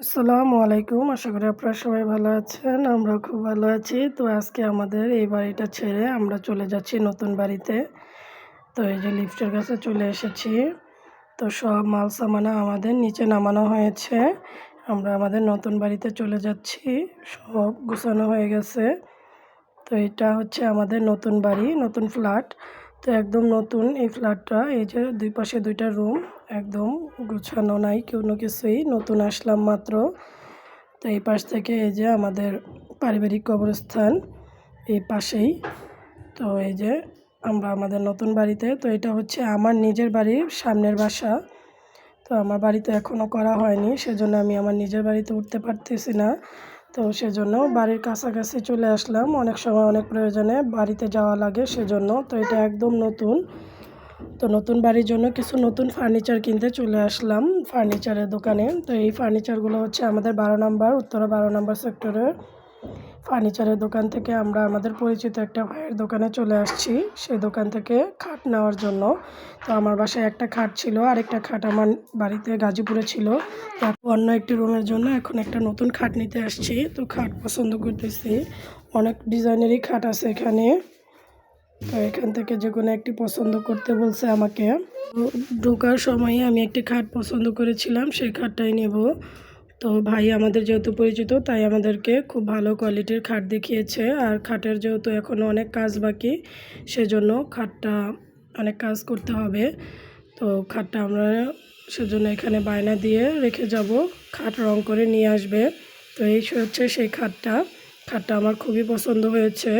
আসসালামু আলাইকুম। আশা করি আপনারা সবাই ভালো আছেন আমরা খুব ভালো আছি। তো আজকে আমাদের এই বাড়িটা ছেড়ে আমরা চলে যাচ্ছি নতুন বাড়িতে। তো এই যে লিফটের কাছে চলে এসেছি। তো সব মাল সামানা আমাদের নিচে নামানো হয়েছে। আমরা আমাদের নতুন বাড়িতে চলে যাচ্ছি। সব গুছানো হয়ে গেছে। তো এটা হচ্ছে আমাদের নতুন বাড়ি, নতুন ফ্ল্যাট। তো একদম নতুন এই ফ্ল্যাটটা, এই যে দুই পাশে দুইটা রুম, একদম গুছানো নাই কোনো কিছুই, নতুন আসলাম মাত্র। তো এই পাশ থেকে এই যে আমাদের পারিবারিক কবরস্থান, এই পাশেই। তো এই যে আমরা আমাদের নতুন বাড়িতে, তো এটা হচ্ছে আমার নিজের বাড়ির সামনের বাসা। তো আমার বাড়িতে এখনও করা হয়নি, সেজন্য আমি আমার নিজের বাড়িতে উঠতে পারতেছি না। তো সেজন্য বাড়ির কাছাকাছি চলে আসলাম। অনেক সময় অনেক প্রয়োজনে বাড়িতে যাওয়া লাগে সেজন্য। তো এটা একদম নতুন। তো নতুন বাড়ির জন্য কিছু নতুন ফার্নিচার কিনতে চলে আসলাম ফার্নিচারের দোকানে। তো এই ফার্নিচারগুলো হচ্ছে আমাদের বারো নম্বর, উত্তরা বারো নম্বর সেক্টরের ফার্নিচারের দোকান থেকে আমরা আমাদের পরিচিত একটা ভাইয়ের দোকানে চলে আসছি। সেই দোকান থেকে খাট নেওয়ার জন্য। তো আমার বাসায় একটা খাট ছিল, আরেকটা খাট আমার বাড়িতে গাজীপুরে ছিল। তো অন্য একটি রুমের জন্য এখন একটা নতুন খাট নিতে আসছি। তো খাট পছন্দ করতেছি। অনেক ডিজাইনেরই খাট আছে এখানে। তো এখান থেকে যে কোনো একটি পছন্দ করতে বলছে আমাকে। ঢোকার সময় আমি একটি খাট পছন্দ করেছিলাম, সেই খাটটাই নেব। তো ভাই আমাদের যেহেতু পরিচিত, তাই আমাদেরকে খুব ভালো কোয়ালিটির খাট দেখিয়েছে। আর খাটের যেহেতু এখনও অনেক কাজ বাকি, সেজন্য খাটটা অনেক কাজ করতে হবে। তো খাটটা আমরা সেজন্য এখানে বায়না দিয়ে রেখে যাব। খাট রং করে নিয়ে আসবে। তো এই হচ্ছে সেই খাটটা। খাটটা আমার খুবই পছন্দ হয়েছে।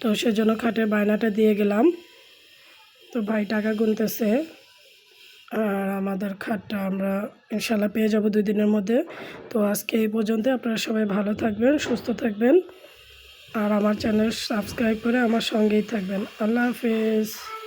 তো সেজন্য খাটের বায়নাটা দিয়ে গেলাম। তো ভাই টাকা গুনতেছে। আর আমাদের খাটটা আমরা ইনশাল্লাহ পেয়ে যাব দুই দিনের মধ্যে। তো আজকে এই পর্যন্ত আপনারা সবাই ভালো থাকবেন, সুস্থ থাকবেন। আর আমার চ্যানেল সাবস্ক্রাইব করে আমার সঙ্গেই থাকবেন। আল্লাহ হাফেজ।